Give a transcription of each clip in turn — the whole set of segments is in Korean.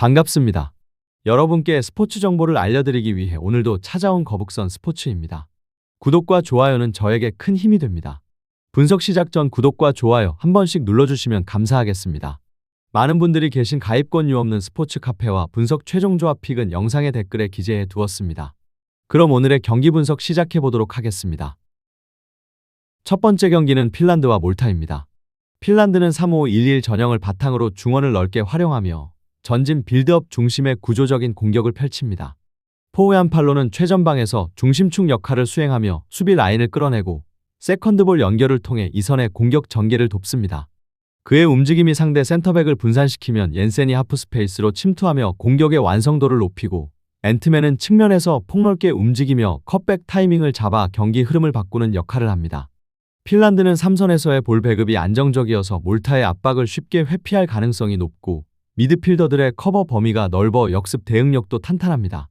반갑습니다. 여러분께 스포츠 정보를 알려드리기 위해 오늘도 찾아온 거북선 스포츠입니다. 구독과 좋아요는 저에게 큰 힘이 됩니다. 분석 시작 전 구독과 좋아요 한 번씩 눌러주시면 감사하겠습니다. 많은 분들이 계신 가입권유 없는 스포츠 카페와 분석 최종 조합 픽은 영상의 댓글에 기재해 두었습니다. 그럼 오늘의 경기 분석 시작해 보도록 하겠습니다. 첫 번째 경기는 핀란드와 몰타입니다. 핀란드는 3-5-1-1 전형을 바탕으로 중원을 넓게 활용하며 전진 빌드업 중심의 구조적인 공격을 펼칩니다. 포웨한 팔로는 최전방에서 중심축 역할을 수행하며 수비 라인을 끌어내고 세컨드볼 연결을 통해 이선의 공격 전개를 돕습니다. 그의 움직임이 상대 센터백을 분산시키면 옌센이 하프스페이스로 침투하며 공격의 완성도를 높이고 앤트맨은 측면에서 폭넓게 움직이며 컷백 타이밍을 잡아 경기 흐름을 바꾸는 역할을 합니다. 핀란드는 삼선에서의 볼 배급이 안정적이어서 몰타의 압박을 쉽게 회피할 가능성이 높고 미드필더들의 커버 범위가 넓어 역습 대응력도 탄탄합니다.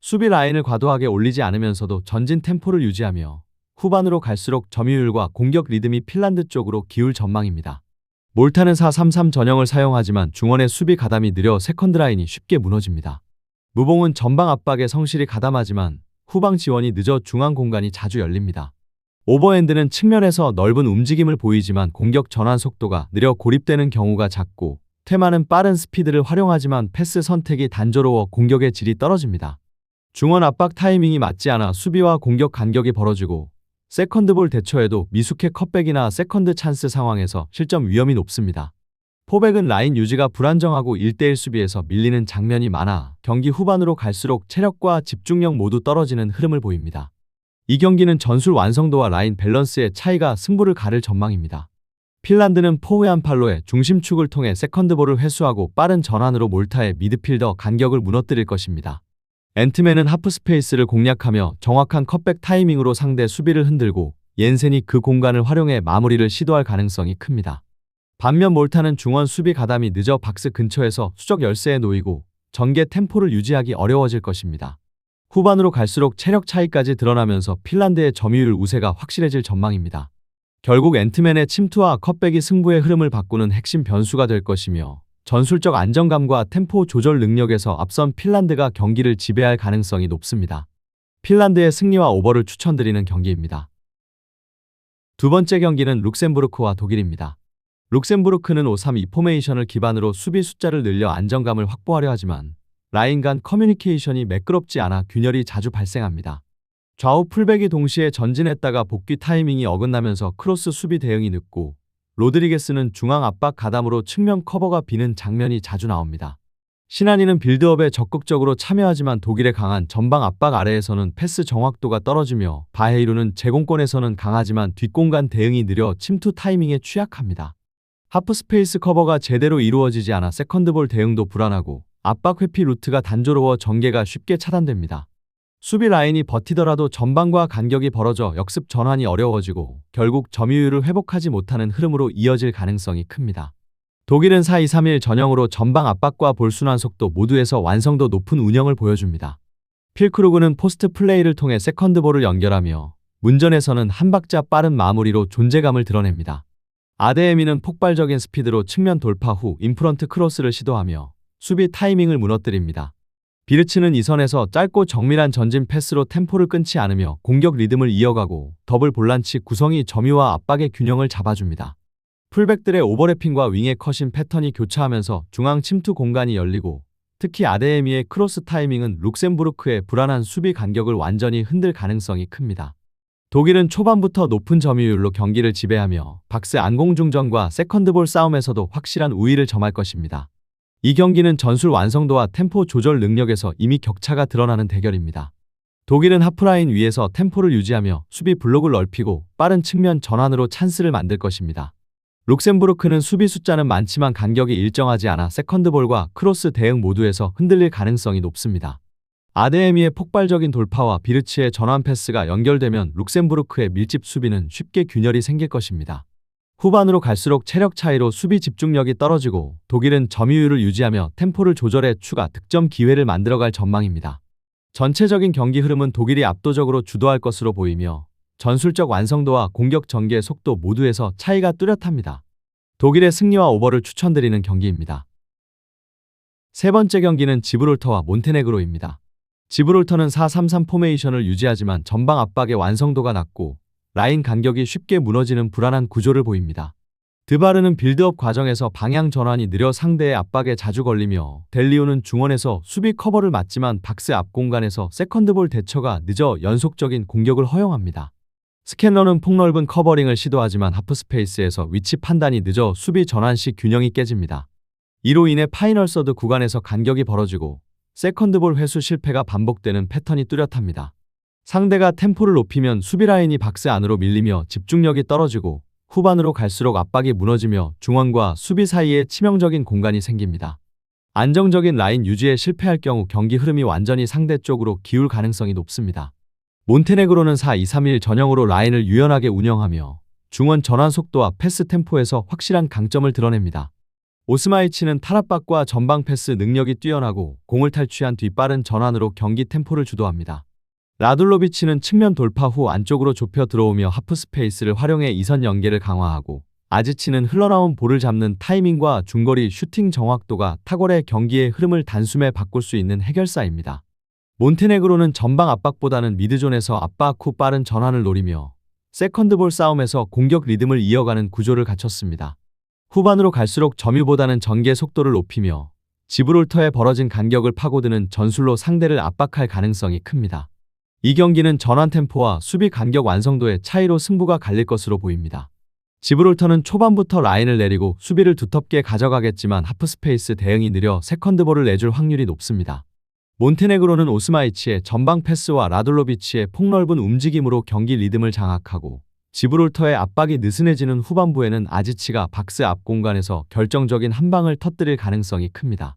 수비 라인을 과도하게 올리지 않으면서도 전진 템포를 유지하며 후반으로 갈수록 점유율과 공격 리듬이 핀란드 쪽으로 기울 전망입니다. 몰타는 4-3-3 전형을 사용하지만 중원의 수비 가담이 느려 세컨드 라인이 쉽게 무너집니다. 무봉은 전방 압박에 성실히 가담하지만 후방 지원이 늦어 중앙 공간이 자주 열립니다. 오버핸드는 측면에서 넓은 움직임을 보이지만 공격 전환 속도가 느려 고립되는 경우가 작고 테마는 빠른 스피드를 활용하지만 패스 선택이 단조로워 공격의 질이 떨어집니다. 중원 압박 타이밍이 맞지 않아 수비와 공격 간격이 벌어지고 세컨드볼 대처에도 미숙해 컷백이나 세컨드 찬스 상황에서 실점 위험이 높습니다. 포백은 라인 유지가 불안정하고 1대1 수비에서 밀리는 장면이 많아 경기 후반으로 갈수록 체력과 집중력 모두 떨어지는 흐름을 보입니다. 이 경기는 전술 완성도와 라인 밸런스의 차이가 승부를 가를 전망입니다. 핀란드는 포웨한 팔로의 중심축을 통해 세컨드볼을 회수하고 빠른 전환으로 몰타의 미드필더 간격을 무너뜨릴 것입니다. 앤트맨은 하프스페이스를 공략하며 정확한 컷백 타이밍으로 상대 수비를 흔들고 옌센이 그 공간을 활용해 마무리를 시도할 가능성이 큽니다. 반면 몰타는 중원 수비 가담이 늦어 박스 근처에서 수적 열세에 놓이고 전개 템포를 유지하기 어려워질 것입니다. 후반으로 갈수록 체력 차이까지 드러나면서 핀란드의 점유율 우세가 확실해질 전망입니다. 결국 앤트맨의 침투와 컷백이 승부의 흐름을 바꾸는 핵심 변수가 될 것이며 전술적 안정감과 템포 조절 능력에서 앞선 핀란드가 경기를 지배할 가능성이 높습니다. 핀란드의 승리와 오버를 추천드리는 경기입니다. 두 번째 경기는 룩셈부르크와 독일입니다. 룩셈부르크는 5-3-2 포메이션을 기반으로 수비 숫자를 늘려 안정감을 확보하려 하지만 라인 간 커뮤니케이션이 매끄럽지 않아 균열이 자주 발생합니다. 좌우 풀백이 동시에 전진했다가 복귀 타이밍이 어긋나면서 크로스 수비 대응이 늦고 로드리게스는 중앙 압박 가담으로 측면 커버가 비는 장면이 자주 나옵니다. 신한이는 빌드업에 적극적으로 참여하지만 독일의 강한 전방 압박 아래에서는 패스 정확도가 떨어지며 바헤이루는 제공권에서는 강하지만 뒷공간 대응이 느려 침투 타이밍에 취약합니다. 하프 스페이스 커버가 제대로 이루어지지 않아 세컨드볼 대응도 불안하고 압박 회피 루트가 단조로워 전개가 쉽게 차단됩니다. 수비 라인이 버티더라도 전방과 간격이 벌어져 역습 전환이 어려워지고 결국 점유율을 회복하지 못하는 흐름으로 이어질 가능성이 큽니다. 독일은 4-2-3-1 전형으로 전방 압박과 볼순환 속도 모두에서 완성도 높은 운영을 보여줍니다. 필크루그는 포스트 플레이를 통해 세컨드볼을 연결하며 문전에서는 한 박자 빠른 마무리로 존재감을 드러냅니다. 아데에미는 폭발적인 스피드로 측면 돌파 후 인프런트 크로스를 시도하며 수비 타이밍을 무너뜨립니다. 비르츠는 이 선에서 짧고 정밀한 전진 패스로 템포를 끊지 않으며 공격 리듬을 이어가고 더블 볼란치 구성이 점유와 압박의 균형을 잡아줍니다. 풀백들의 오버래핑과 윙의 컷인 패턴이 교차하면서 중앙 침투 공간이 열리고 특히 아데에미의 크로스 타이밍은 룩셈부르크의 불안한 수비 간격을 완전히 흔들 가능성이 큽니다. 독일은 초반부터 높은 점유율로 경기를 지배하며 박스 안공중전과 세컨드볼 싸움에서도 확실한 우위를 점할 것입니다. 이 경기는 전술 완성도와 템포 조절 능력에서 이미 격차가 드러나는 대결입니다. 독일은 하프라인 위에서 템포를 유지하며 수비 블록을 넓히고 빠른 측면 전환으로 찬스를 만들 것입니다. 룩셈부르크는 수비 숫자는 많지만 간격이 일정하지 않아 세컨드볼과 크로스 대응 모두에서 흔들릴 가능성이 높습니다. 아데에미의 폭발적인 돌파와 비르치의 전환 패스가 연결되면 룩셈부르크의 밀집 수비는 쉽게 균열이 생길 것입니다. 후반으로 갈수록 체력 차이로 수비 집중력이 떨어지고 독일은 점유율을 유지하며 템포를 조절해 추가 득점 기회를 만들어갈 전망입니다. 전체적인 경기 흐름은 독일이 압도적으로 주도할 것으로 보이며 전술적 완성도와 공격 전개 속도 모두에서 차이가 뚜렷합니다. 독일의 승리와 오버를 추천드리는 경기입니다. 세 번째 경기는 지브롤터와 몬테네그로입니다. 지브롤터는 4-3-3 포메이션을 유지하지만 전방 압박의 완성도가 낮고 라인 간격이 쉽게 무너지는 불안한 구조를 보입니다. 드바르는 빌드업 과정에서 방향 전환이 느려 상대의 압박에 자주 걸리며 델리오는 중원에서 수비 커버를 맞지만 박스 앞 공간에서 세컨드볼 대처가 늦어 연속적인 공격을 허용합니다. 스캔러는 폭넓은 커버링을 시도하지만 하프스페이스에서 위치 판단이 늦어 수비 전환 시 균형이 깨집니다. 이로 인해 파이널 서드 구간에서 간격이 벌어지고 세컨드볼 회수 실패가 반복되는 패턴이 뚜렷합니다. 상대가 템포를 높이면 수비 라인이 박스 안으로 밀리며 집중력이 떨어지고 후반으로 갈수록 압박이 무너지며 중원과 수비 사이에 치명적인 공간이 생깁니다. 안정적인 라인 유지에 실패할 경우 경기 흐름이 완전히 상대 쪽으로 기울 가능성이 높습니다. 몬테네그로는 4-2-3-1 전형으로 라인을 유연하게 운영하며 중원 전환 속도와 패스 템포에서 확실한 강점을 드러냅니다. 오스마이치는 탈압박과 전방 패스 능력이 뛰어나고 공을 탈취한 뒤 빠른 전환으로 경기 템포를 주도합니다. 라둘로비치는 측면 돌파 후 안쪽으로 좁혀 들어오며 하프 스페이스를 활용해 이선 연계를 강화하고 아지치는 흘러나온 볼을 잡는 타이밍과 중거리 슈팅 정확도가 탁월해 경기의 흐름을 단숨에 바꿀 수 있는 해결사입니다. 몬테네그로는 전방 압박보다는 미드존에서 압박 후 빠른 전환을 노리며 세컨드볼 싸움에서 공격 리듬을 이어가는 구조를 갖췄습니다. 후반으로 갈수록 점유보다는 전개 속도를 높이며 지브롤터에 벌어진 간격을 파고드는 전술로 상대를 압박할 가능성이 큽니다. 이 경기는 전환 템포와 수비 간격 완성도의 차이로 승부가 갈릴 것으로 보입니다. 지브롤터는 초반부터 라인을 내리고 수비를 두텁게 가져가겠지만 하프스페이스 대응이 느려 세컨드볼을 내줄 확률이 높습니다. 몬테네그로는 오스마이치의 전방 패스와 라돌로비치의 폭넓은 움직임으로 경기 리듬을 장악하고 지브롤터의 압박이 느슨해지는 후반부에는 아지치가 박스 앞 공간에서 결정적인 한 방을 터뜨릴 가능성이 큽니다.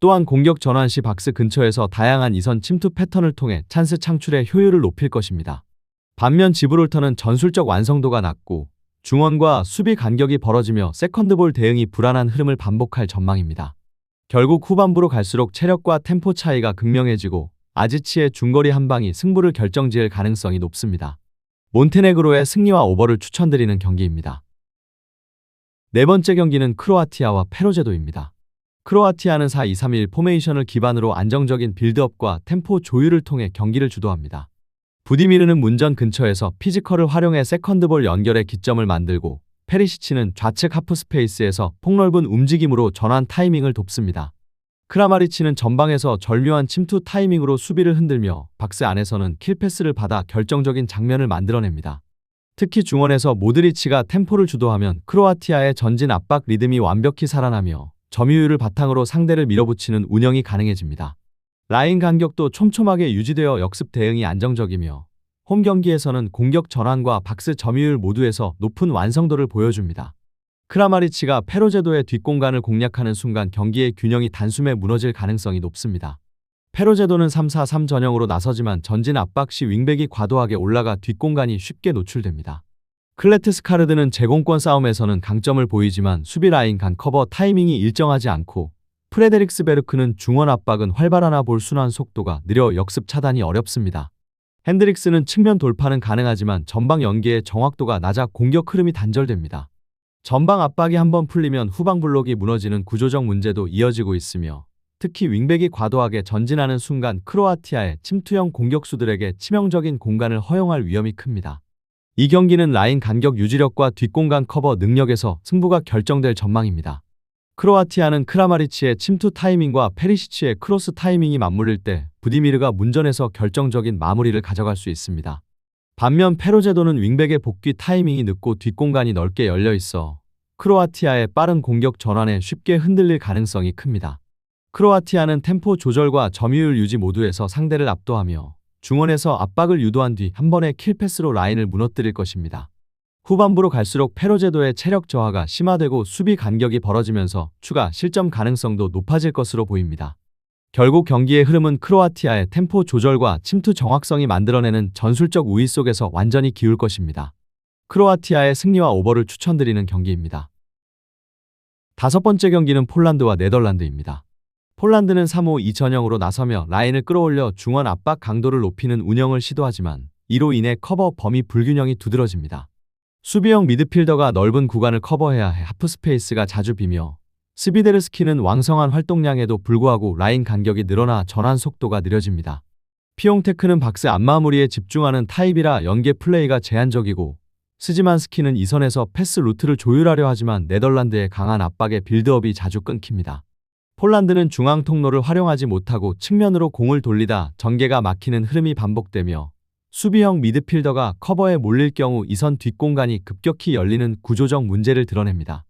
또한 공격 전환 시 박스 근처에서 다양한 이선 침투 패턴을 통해 찬스 창출의 효율을 높일 것입니다. 반면 지브롤터는 전술적 완성도가 낮고 중원과 수비 간격이 벌어지며 세컨드볼 대응이 불안한 흐름을 반복할 전망입니다. 결국 후반부로 갈수록 체력과 템포 차이가 극명해지고 아지치의 중거리 한 방이 승부를 결정지을 가능성이 높습니다. 몬테네그로의 승리와 오버를 추천드리는 경기입니다. 네 번째 경기는 크로아티아와 페로제도입니다. 크로아티아는 4-2-3-1 포메이션을 기반으로 안정적인 빌드업과 템포 조율을 통해 경기를 주도합니다. 부디미르는 문전 근처에서 피지컬을 활용해 세컨드볼 연결의 기점을 만들고 페리시치는 좌측 하프 스페이스에서 폭넓은 움직임으로 전환 타이밍을 돕습니다. 크라마리치는 전방에서 절묘한 침투 타이밍으로 수비를 흔들며 박스 안에서는 킬패스를 받아 결정적인 장면을 만들어냅니다. 특히 중원에서 모드리치가 템포를 주도하면 크로아티아의 전진 압박 리듬이 완벽히 살아나며 점유율을 바탕으로 상대를 밀어붙이는 운영이 가능해집니다. 라인 간격도 촘촘하게 유지되어 역습 대응이 안정적이며 홈 경기에서는 공격 전환과 박스 점유율 모두에서 높은 완성도를 보여줍니다. 크라마리치가 페로제도의 뒷공간을 공략하는 순간 경기의 균형이 단숨에 무너질 가능성이 높습니다. 페로제도는 3-4-3 전형으로 나서지만 전진 압박 시 윙백이 과도하게 올라가 뒷공간이 쉽게 노출됩니다. 클레트 스카르드는 제공권 싸움에서는 강점을 보이지만 수비 라인 간 커버 타이밍이 일정하지 않고 프레데릭스 베르크는 중원 압박은 활발하나 볼 순환 속도가 느려 역습 차단이 어렵습니다. 핸드릭스는 측면 돌파는 가능하지만 전방 연계의 정확도가 낮아 공격 흐름이 단절됩니다. 전방 압박이 한번 풀리면 후방 블록이 무너지는 구조적 문제도 이어지고 있으며 특히 윙백이 과도하게 전진하는 순간 크로아티아의 침투형 공격수들에게 치명적인 공간을 허용할 위험이 큽니다. 이 경기는 라인 간격 유지력과 뒷공간 커버 능력에서 승부가 결정될 전망입니다. 크로아티아는 크라마리치의 침투 타이밍과 페리시치의 크로스 타이밍이 맞물릴 때 부디미르가 문전에서 결정적인 마무리를 가져갈 수 있습니다. 반면 페로제도는 윙백의 복귀 타이밍이 늦고 뒷공간이 넓게 열려 있어 크로아티아의 빠른 공격 전환에 쉽게 흔들릴 가능성이 큽니다. 크로아티아는 템포 조절과 점유율 유지 모두에서 상대를 압도하며 중원에서 압박을 유도한 뒤 한 번의 킬패스로 라인을 무너뜨릴 것입니다. 후반부로 갈수록 페로제도의 체력 저하가 심화되고 수비 간격이 벌어지면서 추가 실점 가능성도 높아질 것으로 보입니다. 결국 경기의 흐름은 크로아티아의 템포 조절과 침투 정확성이 만들어내는 전술적 우위 속에서 완전히 기울 것입니다. 크로아티아의 승리와 오버를 추천드리는 경기입니다. 다섯 번째 경기는 폴란드와 네덜란드입니다. 폴란드는 3-5-2 전형으로 나서며 라인을 끌어올려 중원 압박 강도를 높이는 운영을 시도하지만 이로 인해 커버 범위 불균형이 두드러집니다. 수비형 미드필더가 넓은 구간을 커버해야 해 하프스페이스가 자주 비며 스비데르스키는 왕성한 활동량에도 불구하고 라인 간격이 늘어나 전환 속도가 느려집니다. 피용테크는 박스 안마무리에 집중하는 타입이라 연계 플레이가 제한적이고 스지만스키는 이선에서 패스 루트를 조율하려 하지만 네덜란드의 강한 압박에 빌드업이 자주 끊깁니다. 폴란드는 중앙 통로를 활용하지 못하고 측면으로 공을 돌리다 전개가 막히는 흐름이 반복되며 수비형 미드필더가 커버에 몰릴 경우 이 선 뒷공간이 급격히 열리는 구조적 문제를 드러냅니다.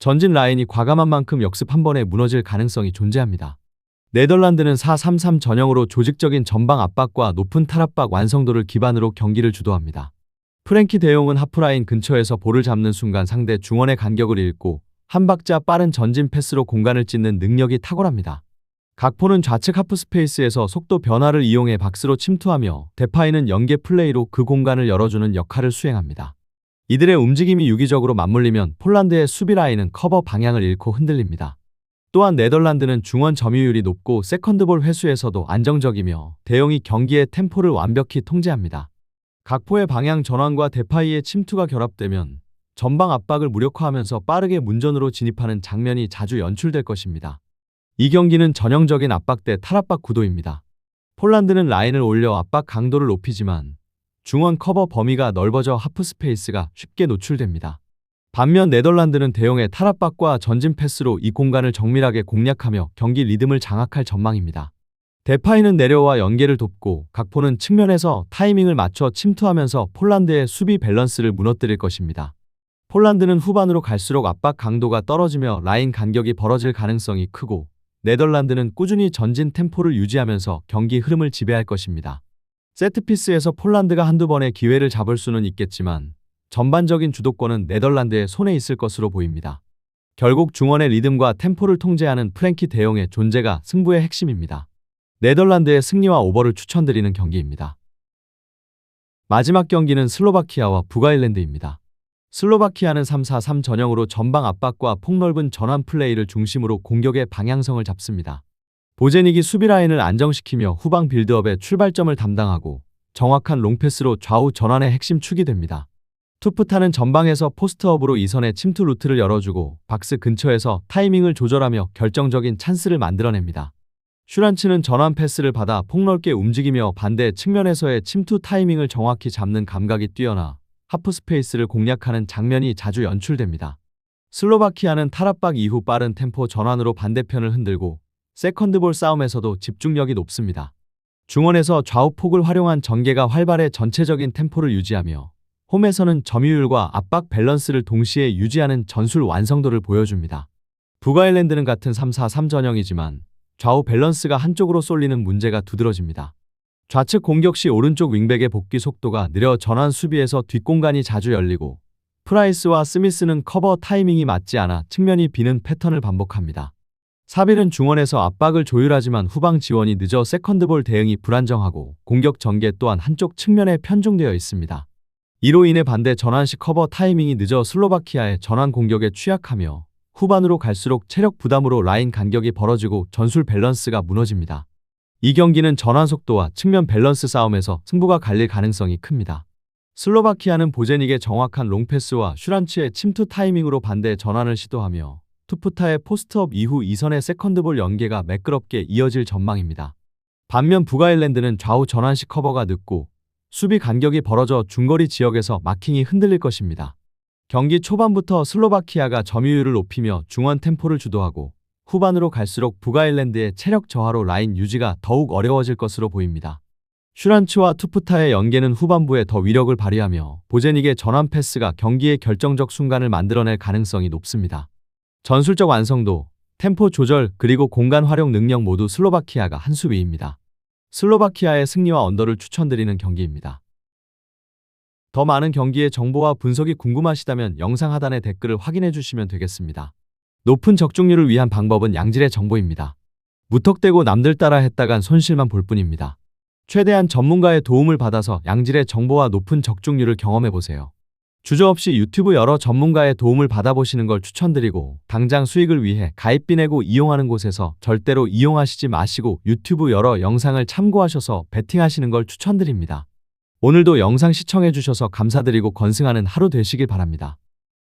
전진 라인이 과감한 만큼 역습 한 번에 무너질 가능성이 존재합니다. 네덜란드는 4-3-3 전형으로 조직적인 전방 압박과 높은 탈압박 완성도를 기반으로 경기를 주도합니다. 프랭키 대용은 하프라인 근처에서 볼을 잡는 순간 상대 중원의 간격을 읽고 한 박자 빠른 전진 패스로 공간을 찢는 능력이 탁월합니다. 각포는 좌측 하프 스페이스에서 속도 변화를 이용해 박스로 침투하며 데파이는 연계 플레이로 그 공간을 열어주는 역할을 수행합니다. 이들의 움직임이 유기적으로 맞물리면 폴란드의 수비 라인은 커버 방향을 잃고 흔들립니다. 또한 네덜란드는 중원 점유율이 높고 세컨드볼 회수에서도 안정적이며 대용이 경기의 템포를 완벽히 통제합니다. 각포의 방향 전환과 데파이의 침투가 결합되면 전방 압박을 무력화하면서 빠르게 문전으로 진입하는 장면이 자주 연출될 것입니다. 이 경기는 전형적인 압박 대 탈압박 구도입니다. 폴란드는 라인을 올려 압박 강도를 높이지만 중원 커버 범위가 넓어져 하프 스페이스가 쉽게 노출됩니다. 반면 네덜란드는 대용의 탈압박과 전진 패스로 이 공간을 정밀하게 공략하며 경기 리듬을 장악할 전망입니다. 데파이는 내려와 연계를 돕고 각포는 측면에서 타이밍을 맞춰 침투하면서 폴란드의 수비 밸런스를 무너뜨릴 것입니다. 폴란드는 후반으로 갈수록 압박 강도가 떨어지며 라인 간격이 벌어질 가능성이 크고 네덜란드는 꾸준히 전진 템포를 유지하면서 경기 흐름을 지배할 것입니다. 세트피스에서 폴란드가 한두 번의 기회를 잡을 수는 있겠지만 전반적인 주도권은 네덜란드의 손에 있을 것으로 보입니다. 결국 중원의 리듬과 템포를 통제하는 프랭키 대용의 존재가 승부의 핵심입니다. 네덜란드의 승리와 오버를 추천드리는 경기입니다. 마지막 경기는 슬로바키아와 북아일랜드입니다. 슬로바키아는 3-4-3 전형으로 전방 압박과 폭넓은 전환 플레이를 중심으로 공격의 방향성을 잡습니다. 보제닉이 수비 라인을 안정시키며 후방 빌드업의 출발점을 담당하고 정확한 롱패스로 좌우 전환의 핵심 축이 됩니다. 투프타는 전방에서 포스트업으로 이선의 침투 루트를 열어주고 박스 근처에서 타이밍을 조절하며 결정적인 찬스를 만들어냅니다. 슈란츠는 전환 패스를 받아 폭넓게 움직이며 반대 측면에서의 침투 타이밍을 정확히 잡는 감각이 뛰어나 하프 스페이스를 공략하는 장면이 자주 연출됩니다. 슬로바키아는 탈압박 이후 빠른 템포 전환으로 반대편을 흔들고 세컨드볼 싸움에서도 집중력이 높습니다. 중원에서 좌우폭을 활용한 전개가 활발해 전체적인 템포를 유지하며 홈에서는 점유율과 압박 밸런스를 동시에 유지하는 전술 완성도를 보여줍니다. 북아일랜드는 같은 3-4-3 전형이지만 좌우 밸런스가 한쪽으로 쏠리는 문제가 두드러집니다. 좌측 공격 시 오른쪽 윙백의 복귀 속도가 느려 전환 수비에서 뒷공간이 자주 열리고 프라이스와 스미스는 커버 타이밍이 맞지 않아 측면이 비는 패턴을 반복합니다. 사빌은 중원에서 압박을 조율하지만 후방 지원이 늦어 세컨드볼 대응이 불안정하고 공격 전개 또한 한쪽 측면에 편중되어 있습니다. 이로 인해 반대 전환시 커버 타이밍이 늦어 슬로바키아의 전환 공격에 취약하며 후반으로 갈수록 체력 부담으로 라인 간격이 벌어지고 전술 밸런스가 무너집니다. 이 경기는 전환 속도와 측면 밸런스 싸움에서 승부가 갈릴 가능성이 큽니다. 슬로바키아는 보제닉의 정확한 롱패스와 슈란츠의 침투 타이밍으로 반대 전환을 시도하며 투프타의 포스트업 이후 이선의 세컨드볼 연계가 매끄럽게 이어질 전망입니다. 반면 북아일랜드는 좌우 전환시 커버가 늦고 수비 간격이 벌어져 중거리 지역에서 마킹이 흔들릴 것입니다. 경기 초반부터 슬로바키아가 점유율을 높이며 중원 템포를 주도하고 후반으로 갈수록 북아일랜드의 체력 저하로 라인 유지가 더욱 어려워질 것으로 보입니다. 슈란츠와 투프타의 연계는 후반부에 더 위력을 발휘하며 보제닉의 전환 패스가 경기의 결정적 순간을 만들어낼 가능성이 높습니다. 전술적 완성도, 템포 조절 그리고 공간 활용 능력 모두 슬로바키아가 한 수 위입니다. 슬로바키아의 승리와 언더를 추천드리는 경기입니다. 더 많은 경기의 정보와 분석이 궁금하시다면 영상 하단의 댓글을 확인해 주시면 되겠습니다. 높은 적중률을 위한 방법은 양질의 정보입니다. 무턱대고 남들 따라 했다간 손실만 볼 뿐입니다. 최대한 전문가의 도움을 받아서 양질의 정보와 높은 적중률을 경험해 보세요. 주저 없이 유튜브 여러 전문가의 도움을 받아보시는 걸 추천드리고 당장 수익을 위해 가입비 내고 이용하는 곳에서 절대로 이용하시지 마시고 유튜브 여러 영상을 참고하셔서 베팅하시는 걸 추천드립니다. 오늘도 영상 시청해 주셔서 감사드리고 건승하는 하루 되시길 바랍니다.